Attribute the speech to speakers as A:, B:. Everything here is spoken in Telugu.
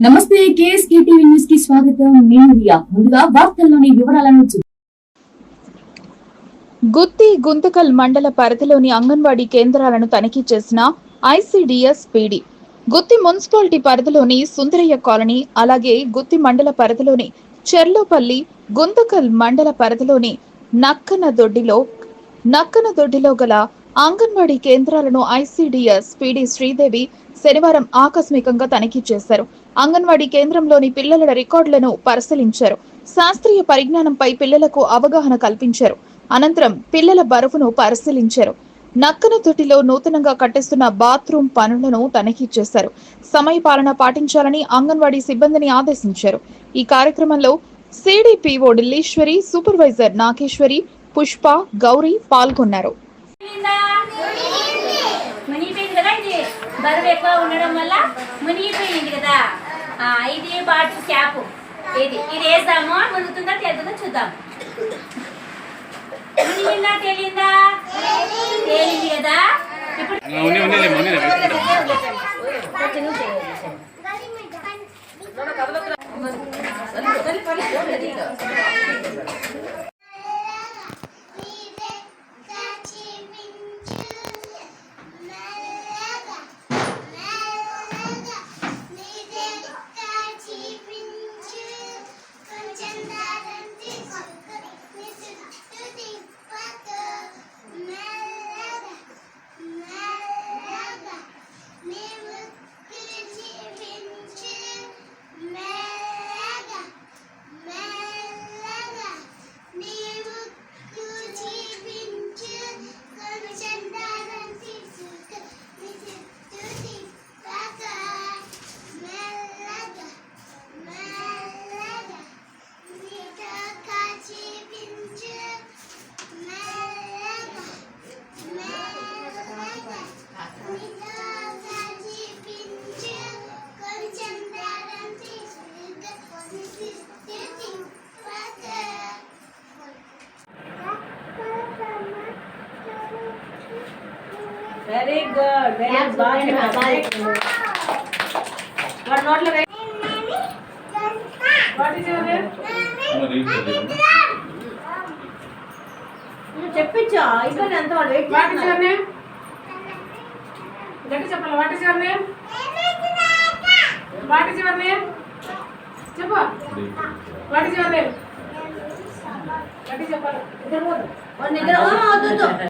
A: నమస్తే కేఎస్కే టీవీ న్యూస్కి స్వాగతం. నేను రియా. ముందుగా వార్తల్లోని వివరాలను
B: గుత్తి గుంతకల్ మండల పరిధిలోని అంగన్వాడీ కేంద్రాలను తనిఖీ చేసిన ఐసిడిఎస్ పీడి. గుత్తి మున్సిపాలిటీ పరిధిలోని సుందరయ్య కాలనీ అలాగే గుత్తి మండల పరిధిలోని చెర్లోపల్లి గుంతకల్ మండల పరిధిలోని నక్కన దొడ్డిలో నక్కన దొడ్డిలో గల అంగన్వాడీ కేంద్రాలను ఐసిడిఎస్ పీడీ శ్రీదేవి శనివారం ఆకస్మికంగా తనిఖీ చేశారు. అంగన్వాడీ కేంద్రంలోని పిల్లల రికార్డులను పరిశీలించారు. శాస్త్రీయ పరిజ్ఞానంపై పిల్లలకు అవగాహన కల్పించారు. అనంతరం పిల్లల బరువును పరిశీలించారు. నక్కన తొట్టిలో నూతనంగా కట్టిస్తున్న బాత్రూం పనులను తనిఖీ చేశారు. సమయపాలన పాటించాలని అంగన్వాడీ సిబ్బందిని ఆదేశించారు. ఈ కార్యక్రమంలో సిడిపిఓ ఢిల్లీశ్వరి సూపర్వైజర్ నాగేశ్వరి పుష్ప గౌరీ పాల్గొన్నారు
C: మునిగిపోయింది కదా ఇది బరువు ఎక్కువ ఉండడం వల్ల మునిగిపోయింది కదా. ఆ, ఇది బాటిల్ క్యాప్. ఇది ఇది వేసాము మునుగుతుందా తెలుతుందో చూద్దాం. మునిగిందా తేలిందా? తేలింది కదా. ఇప్పుడు వెరీ గుడ్ వెరీ బాగా వాడు నోట్లో వేయి. నువ్వు చెప్పించు అయిపోయింది అంత వాడు wait
D: what is your. Name గట్టి చెప్పాలి? What is your name what is your name చెప్పు. వాట్ ఇస్ యువర్ నేమ్ గట్టి చెప్పాలి?
C: ఓ, వద్దు, వద్దు.